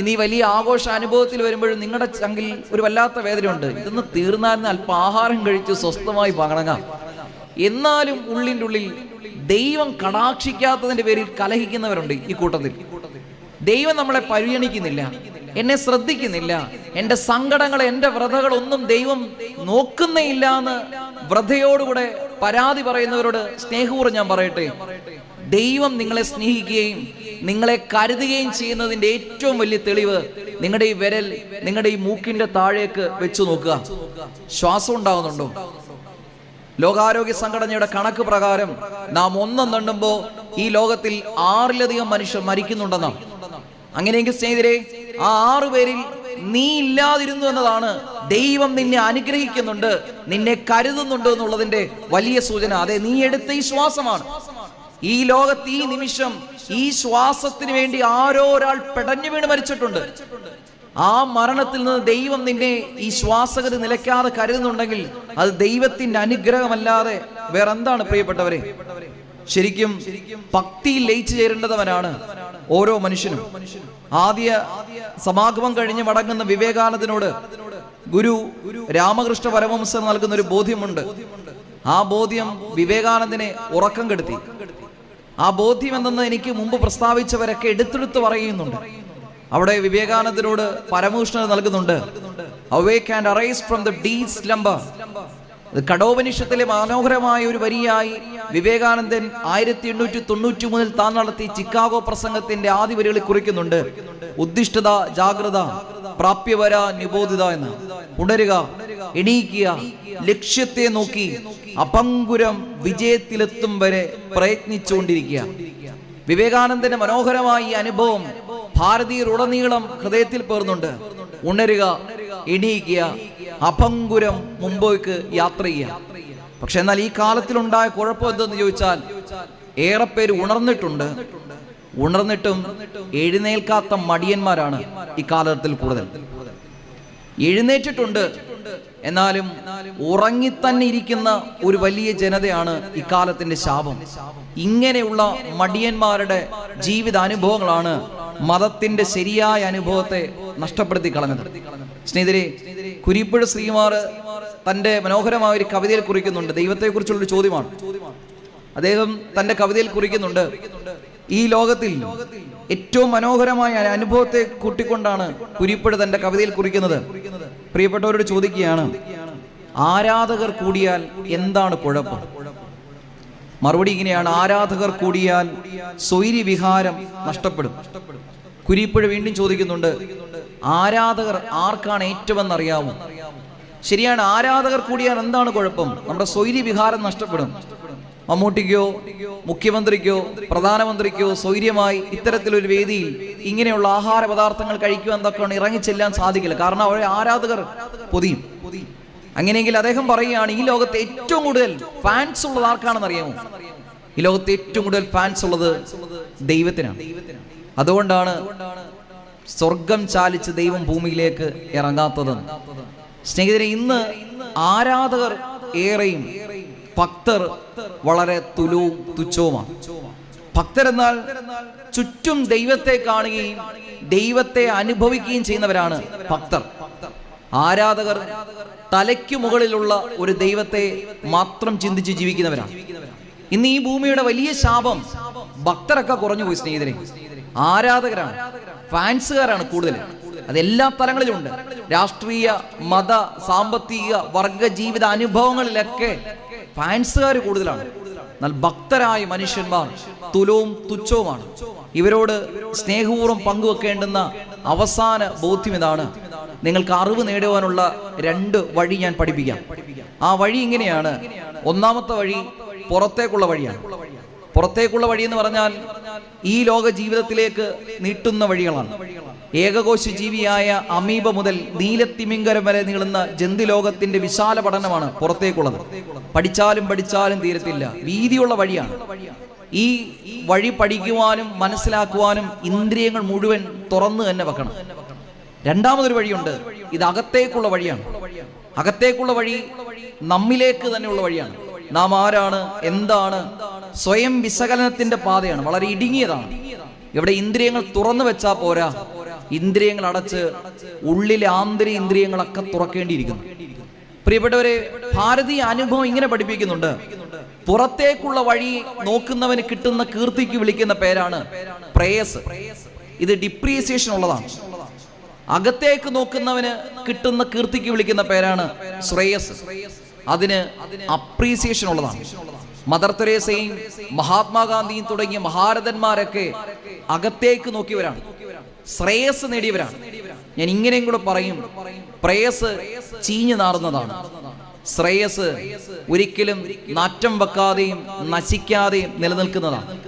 ഇനി വലിയ ആഘോഷ അനുഭവത്തിൽ വരുമ്പോഴും നിങ്ങളുടെ ചങ്കിൽ ഒരു വല്ലാത്ത വേദനയുണ്ട്. ഇതൊന്ന് തീർന്നാൽ അല്പം ആഹാരം കഴിച്ച് സ്വസ്ഥമായി പകണങ്ങാം എന്നാലും ഉള്ളിന്റെ ഉള്ളിൽ ദൈവം കടാക്ഷിക്കാത്തതിന്റെ പേരിൽ കലഹിക്കുന്നവരുണ്ട് ഈ കൂട്ടത്തിൽ. ദൈവം നമ്മളെ പരിഗണിക്കുന്നില്ല എന്നെ ശ്രദ്ധിക്കുന്നില്ല എന്റെ സങ്കടങ്ങൾ എന്റെ വ്രതകളൊന്നും ദൈവം നോക്കുന്നേയില്ല എന്ന് വ്രതയോടുകൂടെ പരാതി പറയുന്നവരോട് സ്നേഹപൂർവം ഞാൻ പറയട്ടെ ദൈവം നിങ്ങളെ സ്നേഹിക്കുകയും നിങ്ങളെ കരുതുകയും ചെയ്യുന്നതിന്റെ ഏറ്റവും വലിയ തെളിവ് നിങ്ങളുടെ ഈ വിരൽ നിങ്ങളുടെ ഈ മൂക്കിന്റെ താഴേക്ക് വെച്ചു നോക്കുക. ശ്വാസം ഉണ്ടാകുന്നുണ്ടോ ലോകാരോഗ്യ സംഘടനയുടെ കണക്ക് പ്രകാരം നാം ഒന്നെണ്ണുമ്പോൾ ഈ ലോകത്തിൽ ആറിലധികം മനുഷ്യർ മരിക്കുന്നുണ്ടെന്നാണ് അങ്ങനെയെങ്കിൽ സ്നേഹിതരെ ആ ആറു പേരിൽ നീ ഇല്ലാതിരുന്നു എന്നതാണ് ദൈവം നിന്നെ അനുഗ്രഹിക്കുന്നുണ്ട് നിന്നെ കരുതുന്നുണ്ട് എന്നുള്ളതിന്റെ വലിയ സൂചന. അതെ നീ എടുത്ത ഈ ശ്വാസമാണ്. ഈ ലോകത്ത് ഈ നിമിഷം ഈ ശ്വാസത്തിന് വേണ്ടി ആരോ ഒരാൾ പെടഞ്ഞു വീണ് മരിച്ചിട്ടുണ്ട്. ആ മരണത്തിൽ നിന്ന് ദൈവം നിന്നെ ഈ ശ്വാസഗതി നിലയ്ക്കാതെ കരുതുന്നുണ്ടെങ്കിൽ അത് ദൈവത്തിന്റെ അനുഗ്രഹമല്ലാതെ വേറെ എന്താണ് പ്രിയപ്പെട്ടവരെ? ശരിക്കും ഭക്തിയിൽ ലയിച്ചു ചേരേണ്ടതവനാണ് ഓരോ മനുഷ്യനും. ആദ്യ സമാഗമം കഴിഞ്ഞ് മടങ്ങുന്ന വിവേകാനന്ദനോട് ഗുരു രാമകൃഷ്ണ പരമഹംസർ നൽകുന്ന ഒരു ബോധ്യമുണ്ട്. ആ ബോധ്യം വിവേകാനന്ദനെ ഉറക്കം കെടുത്തി. ആ ബോധ്യം എന്തെന്ന് എനിക്ക് മുമ്പ് പ്രസ്താവിച്ചവരൊക്കെ എടുത്തെടുത്ത് പറയുന്നുണ്ട്. അവിടെ വിവേകാനന്ദനോട് പരമൂഷ്ണത നൽകുന്നുണ്ട്. Awake and arise from the deep slumber കടോപനിഷത്തിലെ മനോഹരമായ ഒരു വരിയായി വിവേകാനന്ദൻ ആയിരത്തി എണ്ണൂറ്റി തൊണ്ണൂറ്റി മൂന്നിൽ താൻ നടത്തി ചിക്കാഗോ പ്രസംഗത്തിന്റെ ആദ്യ വരികളിൽ കുറിക്കുന്നുണ്ട്. ഉദ്ദിഷ്ടത ജാഗ്രത പ്രാപ്യവര നിബോധിത എന്ന്. ഉണരുക എണീക്കുക ലക്ഷ്യത്തെ നോക്കി അപങ്കുരം വിജയത്തിലെത്തും വരെ പ്രയത്നിച്ചുകൊണ്ടിരിക്കുക. വിവേകാനന്ദന്റെ മനോഹരമായ ഈ അനുഭവം ഭാരതീയർ ഉടനീളം ഹൃദയത്തിൽ പേർന്നുണ്ട്. ഉണരുക എണീക്കുക അപങ്കുരം മുമ്പോയ്ക്ക് യാത്ര ചെയ്യാം. പക്ഷെ എന്നാൽ ഈ കാലത്തിലുണ്ടായ കുഴപ്പം എന്തെന്ന് ചോദിച്ചാൽ ഏറെ പേര് ഉണർന്നിട്ടുണ്ട്. ഉണർന്നിട്ടും എഴുന്നേൽക്കാത്ത മടിയന്മാരാണ് ഈ കാലത്തിൽ കൂടുതൽ. എഴുന്നേറ്റിട്ടുണ്ട്. എന്നാലും ഉറങ്ങി തന്നെ ഇരിക്കുന്ന ഒരു വലിയ ജനതയാണ് ഇക്കാലത്തിന്റെ ശാപം. ഇങ്ങനെയുള്ള മടിയന്മാരുടെ ജീവിത അനുഭവങ്ങളാണ് മതത്തിന്റെ ശരിയായ അനുഭവത്തെ നഷ്ടപ്പെടുത്തി കളഞ്ഞത്. സ്നേഹിതരെ കുരിപ്പുഴ ശ്രീമാർ തന്റെ മനോഹരമായ ഒരു കവിതയിൽ കുറിക്കുന്നുണ്ട്. ദൈവത്തെക്കുറിച്ചുള്ള ഒരു ചോദ്യമാണ്. അദ്ദേഹം തന്റെ കവിതയിൽ കുറിക്കുന്നുണ്ട്. ഈ ലോകത്തിൽ ഏറ്റവും മനോഹരമായ അനുഭവത്തെ കൂട്ടിക്കൊണ്ടാണ് കുരിപ്പുഴ തന്റെ കവിതയിൽ കുറിക്കുന്നത്. പ്രിയപ്പെട്ടവരോട് ചോദിക്കുകയാണ് ആരാധകർ കൂടിയാൽ എന്താണ് കുഴപ്പം? മറുപടി ഇങ്ങനെയാണ് ആരാധകർ കൂടിയാൽ സ്വൈരി വിഹാരം നഷ്ടപ്പെടും. കുരിപ്പുഴ വീണ്ടും ചോദിക്കുന്നുണ്ട് ആരാധകർ ആർക്കാണ് ഏറ്റവും അറിയാമോ ശരിയാണ് ആരാധകർ കൂടിയാൽ എന്താണ് കുഴപ്പം? നമ്മുടെ സ്വൈരി വിഹാരം നഷ്ടപ്പെടും. മമ്മൂട്ടിക്കോ മുഖ്യമന്ത്രിക്കോ പ്രധാനമന്ത്രിക്കോ സ്വൈര്യമായി ഇത്തരത്തിലൊരു വേദിയിൽ ഇങ്ങനെയുള്ള ആഹാര പദാർത്ഥങ്ങൾ കഴിക്കുക എന്തൊക്കെയാണ് ഇറങ്ങിച്ചെല്ലാൻ സാധിക്കില്ല. കാരണം അവരെ ആരാധകർ പൊതിയും. അങ്ങനെയെങ്കിൽ അദ്ദേഹം പറയുകയാണ് ഈ ലോകത്തെ ഏറ്റവും കൂടുതൽ ഫാൻസ് ഉള്ളത് ആർക്കാണെന്ന് അറിയാമോ ഈ ലോകത്തെ ഏറ്റവും കൂടുതൽ ഫാൻസ് ഉള്ളത് ദൈവത്തിനാണ്. അതുകൊണ്ടാണ് സ്വർഗം ചാലിച്ച് ദൈവം ഭൂമിയിലേക്ക് ഇറങ്ങാത്തത്. സ്നേഹിതരെ ഇന്ന് ആരാധകർ ഏറെയും ഭക്തർ വളരെ തുലവും തുച്ഛവുമാണ്. ഭക്തരെന്നാൽ ചുറ്റും ദൈവത്തെ കാണുകയും ദൈവത്തെ അനുഭവിക്കുകയും ചെയ്യുന്നവരാണ് ഭക്തർ. ആരാധകർ തലയ്ക്കു മുകളിലുള്ള ഒരു ദൈവത്തെ മാത്രം ചിന്തിച്ച് ജീവിക്കുന്നവരാണ്. ഇന്ന് ഈ ഭൂമിയുടെ വലിയ ശാപം ഭക്തരൊക്കെ കുറഞ്ഞു പോയി സ്നേഹിതരെ. ആരാധകരാണ്. ഫാൻസുകാരാണ് കൂടുതൽ. അത് എല്ലാ തലങ്ങളിലും ഉണ്ട് രാഷ്ട്രീയ മത സാമ്പത്തിക വർഗ ജീവിത അനുഭവങ്ങളിലൊക്കെ ഫാൻസുകാർ കൂടുതലാണ്. എന്നാൽ ഭക്തരായ മനുഷ്യന്മാർ തുലവും തുച്ഛവുമാണ്. ഇവരോട് സ്നേഹപൂർവം പങ്കുവെക്കേണ്ടുന്ന അവസാന ബോധ്യം ഇതാണ്. നിങ്ങൾക്ക് അറിവ് നേടുവാനുള്ള രണ്ട് വഴി ഞാൻ പഠിപ്പിക്കാം. ആ വഴി ഇങ്ങനെയാണ്. ഒന്നാമത്തെ വഴി പുറത്തേക്കുള്ള വഴിയാണ്. പുറത്തേക്കുള്ള വഴി എന്ന് പറഞ്ഞാൽ ഈ ലോക ജീവിതത്തിലേക്ക് നീട്ടുന്ന വഴികളാണ്. ഏകകോശ ജീവിയായ അമീബ മുതൽ നീലത്തിമിങ്കരം വരെ നീളുന്ന ജന്തുലോകത്തിന്റെ വിശാല പഠനമാണ് പുറത്തേക്കുള്ളത്. പഠിച്ചാലും പഠിച്ചാലും തീരത്തില്ല. വീതിയുള്ള വഴിയാണ്. ഈ വഴി പഠിക്കുവാനും മനസ്സിലാക്കുവാനും ഇന്ദ്രിയങ്ങൾ മുഴുവൻ തുറന്നു തന്നെ വെക്കണം. രണ്ടാമതൊരു വഴിയുണ്ട്. ഇത് അകത്തേക്കുള്ള വഴിയാണ്. അകത്തേക്കുള്ള വഴി നമ്മിലേക്ക് തന്നെയുള്ള വഴിയാണ്. നാം ആരാണ്? എന്താണ്? സ്വയം വിശകലനത്തിന്റെ പാതയാണ്. വളരെ ഇടുങ്ങിയതാണ്. ഇവിടെ ഇന്ദ്രിയങ്ങൾ തുറന്നു വെച്ചാ പോരാ. ഇന്ദ്രിയങ്ങൾ അടച്ച് ഉള്ളിലെ ആന്തരിക ഇന്ദ്രിയങ്ങളൊക്കെ തുറക്കേണ്ടിയിരിക്കുന്നു. പ്രിയപ്പെട്ടവരെ ഭാരതീയ അനുഭവം ഇങ്ങനെ പഠിപ്പിക്കുന്നുണ്ട്. പുറത്തേക്കുള്ള വഴി നോക്കുന്നവന് കിട്ടുന്ന കീർത്തിക്ക് വിളിക്കുന്ന പേരാണ് പ്രേയസ്. ഇത് ഡിപ്രീസിയേഷൻ ഉള്ളതാണ്. അകത്തേക്ക് നോക്കുന്നവന് കിട്ടുന്ന കീർത്തിക്ക് വിളിക്കുന്ന പേരാണ് ശ്രേയസ്. അതിന് അപ്രീസിയേഷൻ ഉള്ളതാണ്. മദർ തെരേസയും മഹാത്മാഗാന്ധിയും തുടങ്ങിയ മഹാരഥന്മാരൊക്കെ അകത്തേക്ക് നോക്കിയവരാണ്. ശ്രേയസ് നേടിയവരാണ്. ഞാൻ ഇങ്ങനെയും കൂടെ പറയും പ്രേയസ് ചീഞ്ഞു നാറുന്നതാണ്. ശ്രേയസ് ഒരിക്കലും നാറ്റം വെക്കാതെയും നശിക്കാതെയും നിലനിൽക്കുന്നതാണ്.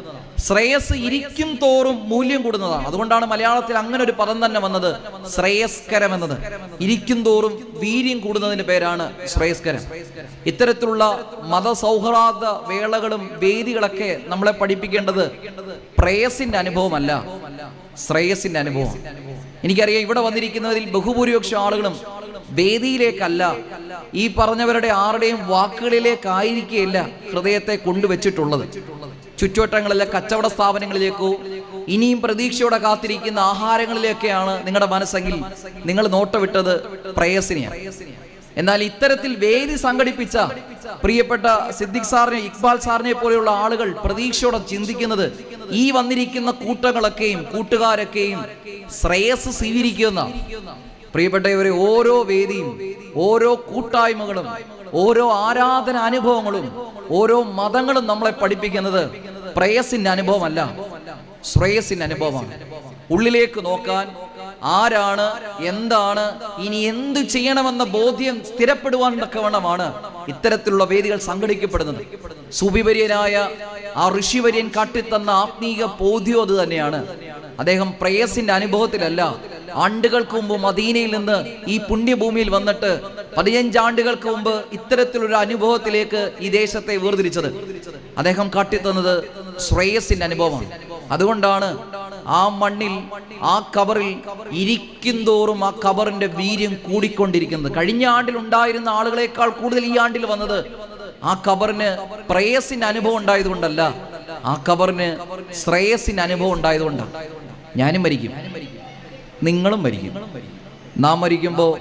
ശ്രേയസ് ഇരിക്കും തോറും മൂല്യം കൂടുന്നതാണ്. അതുകൊണ്ടാണ് മലയാളത്തിൽ അങ്ങനെ ഒരു പദം തന്നെ വന്നത് ശ്രേയസ്കരം എന്നത്. ഇരിക്കും തോറും വീര്യം കൂടുന്നതിന്റെ പേരാണ് ശ്രേയസ്കരം. ഇത്തരത്തിലുള്ള മതസൗഹാർദ്ദ വേളകളും വേദികളൊക്കെ നമ്മളെ പഠിപ്പിക്കേണ്ടത് പ്രേയസിന്റെ അനുഭവമല്ല ശ്രേയസിന്റെ അനുഭവം എനിക്കറിയാം ഇവിടെ വന്നിരിക്കുന്നതിൽ ബഹുഭൂരിപക്ഷം ആളുകളും വേദിയിലേക്കല്ല ഈ പറഞ്ഞവരുടെ ആരുടെയും വാക്കുകളിലേക്കായിരിക്കുകയില്ല ഹൃദയത്തെ കൊണ്ടുവച്ചിട്ടുള്ളത്. ചുറ്റുവട്ടങ്ങളിലെ കച്ചവട സ്ഥാപനങ്ങളിലേക്കോ ഇനിയും പ്രതീക്ഷയോടെ കാത്തിരിക്കുന്ന ആഹാരങ്ങളിലേക്കാണ് നിങ്ങളുടെ മനസ്സെങ്കിൽ നിങ്ങൾ നോട്ടവിട്ടത് പ്രേയസിനെയാണ്. എന്നാൽ ഇത്തരത്തിൽ വേദി സംഘടിപ്പിച്ച പ്രിയപ്പെട്ട സിദ്ദിഖ് സാറിനെ ഇക്ബാൽ സാറിനെ പോലെയുള്ള ആളുകൾ പ്രതീക്ഷയോടെ ചിന്തിക്കുന്നത് ഈ വന്നിരിക്കുന്ന കൂട്ടങ്ങളൊക്കെയും കൂട്ടുകാരൊക്കെയും ശ്രേയസ് സ്വീകരിക്കുന്ന പ്രിയപ്പെട്ടവരെ ഓരോ വേദിയും ഓരോ കൂട്ടായ്മകളും ഓരോ ആരാധന അനുഭവങ്ങളും ഓരോ മതങ്ങളും നമ്മളെ പഠിപ്പിക്കുന്നത് പ്രേയസിന്റെ അനുഭവമല്ല. ശ്രേയസിന്റെ അനുഭവമാണ്. ഉള്ളിലേക്ക് നോക്കാൻ ആരാണ് എന്താണ് ഇനി എന്ത് ചെയ്യണമെന്ന ബോധ്യം സ്ഥിരപ്പെടുവാൻ തക്കവണ്ണമാണ് ഇത്തരത്തിലുള്ള വേദികൾ സംഘടിക്കപ്പെടുന്നത് സുബിവര്യനായ ആ ഋഷിവര്യൻ കാട്ടിത്തന്ന ആത്മീക ബോധ്യം അത് തന്നെയാണ്. അദ്ദേഹം പ്രേയസിന്റെ അനുഭവത്തിലല്ല ആണ്ടുകൾക്ക് മുമ്പ് മദീനയിൽ നിന്ന് ഈ പുണ്യഭൂമിയിൽ വന്നിട്ട് പതിനഞ്ചാണ്ടുകൾക്ക് മുമ്പ് ഇത്തരത്തിലൊരു അനുഭവത്തിലേക്ക് ഈ ദേശത്തെ വേർതിരിച്ചത്. അദ്ദേഹം കാട്ടിത്തന്നത് ശ്രേയസിന്റെ അനുഭവമാണ്. അതുകൊണ്ടാണ് ആ മണ്ണിൽ ആ കബറിൽ ഇരിക്കും തോറും ആ കബറിന്റെ വീര്യം കൂടിക്കൊണ്ടിരിക്കുന്നത്. കഴിഞ്ഞ ആണ്ടിൽ ഉണ്ടായിരുന്ന ആളുകളെക്കാൾ കൂടുതൽ ഈ ആണ്ടിൽ വന്നത് ആ കബറിന് പ്രേയസിന്റെ അനുഭവം ഉണ്ടായതുകൊണ്ടല്ല ആ കബറിന് ശ്രേയസിന്റെ അനുഭവം ഉണ്ടായതുകൊണ്ടാണ്. ഞാനും മരിക്കും. നിങ്ങളും മരിക്കും. നാം മരിക്കുമ്പോൾ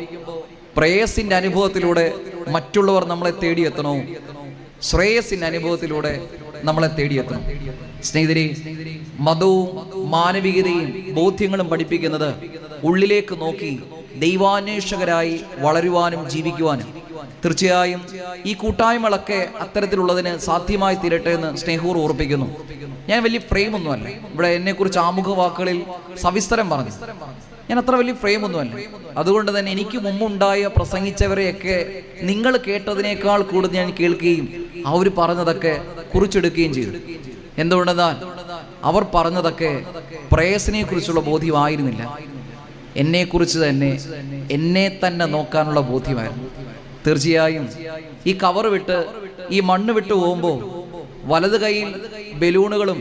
പ്രേയസിന്റെ അനുഭവത്തിലൂടെ മറ്റുള്ളവർ നമ്മളെ തേടിയെത്തണോ? ശ്രേയസിന്റെ അനുഭവത്തിലൂടെ നമ്മളെ തേടിയെത്തണം. സ്നേഹിതരെ മതവും മാനവികതയും ബോധ്യങ്ങളും പഠിപ്പിക്കുന്നത് ഉള്ളിലേക്ക് നോക്കി ദൈവാന്വേഷകരായി വളരുവാനും ജീവിക്കുവാനും. തീർച്ചയായും ഈ കൂട്ടായ്മകളൊക്കെ അത്തരത്തിലുള്ളതിന് സാധ്യമായി തീരട്ടെ എന്ന് സ്നേഹൂർ ഓർപ്പിക്കുന്നു. ഞാൻ വലിയ ഫ്രെയിമൊന്നുമല്ല ഇവിടെ എന്നെക്കുറിച്ച് ആമുഖ വാക്കുകളിൽ സവിസ്തരം പറഞ്ഞു. ഞാൻ അത്ര വലിയ ഫ്രെയിം ഒന്നുമല്ല അതുകൊണ്ട് തന്നെ എനിക്ക് മുമ്പുണ്ടായ പ്രസംഗിച്ചവരെയൊക്കെ നിങ്ങൾ കേട്ടതിനേക്കാൾ കൂടുതൽ ഞാൻ കേൾക്കുകയും അവർ പറഞ്ഞതൊക്കെ കുറിച്ചെടുക്കുകയും ചെയ്തു. എന്തുകൊണ്ടെന്നാൽ അവർ പറഞ്ഞതൊക്കെ പ്രേയസിനെ കുറിച്ചുള്ള ബോധ്യമായിരുന്നില്ല. എന്നെ കുറിച്ച് തന്നെ എന്നെ തന്നെ നോക്കാനുള്ള ബോധ്യമായിരുന്നു. തീർച്ചയായും ഈ കവർ വിട്ട് ഈ മണ്ണ് വിട്ട് പോകുമ്പോൾ വലത് കൈയിൽ ബലൂണുകളും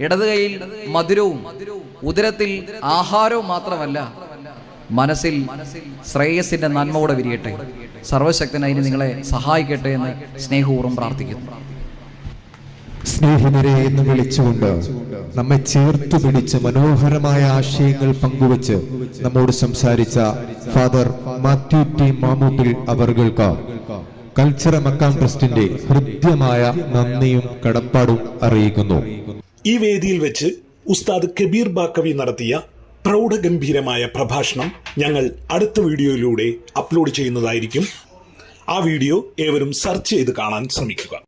ഇടത് കൈയിൽ മധുരവും ഉദരത്തിൽ ആഹാരവും മാത്രമല്ല മനസ്സിൽ ശ്രേയസിന്റെ നന്മയോടെ വിരിയട്ടെ. സർവശക്തൻ അതിന് നിങ്ങളെ സഹായിക്കട്ടെ എന്ന് സ്നേഹപൂർവം പ്രാർത്ഥിക്കുന്നു. സ്നേഹിതരെ എന്ന് വിളിച്ചുകൊണ്ട് നമ്മെ ചേർത്തു പിടിച്ച് മനോഹരമായ ആശയങ്ങൾ പങ്കുവച്ച് നമ്മോട് സംസാരിച്ച ഫാദർ മാത്യു ടി മാമൂട്ടിൽ അവർക്ക് കൾച്ചറൽ മക്കാം ട്രസ്റ്റിന്റെ ഹൃദ്യമായ നന്ദിയും കടപ്പാടും അറിയിക്കുന്നു. ഈ വേദിയിൽ വെച്ച് ഉസ്താദ് കബീർ ബാക്കവി നടത്തിയ പ്രൗഢഗംഭീരമായ പ്രഭാഷണം ഞങ്ങൾ അടുത്ത വീഡിയോയിലൂടെ അപ്ലോഡ് ചെയ്യുന്നതായിരിക്കും. ആ വീഡിയോ ഏവരും സെർച്ച് ചെയ്ത് കാണാൻ ശ്രമിക്കുക.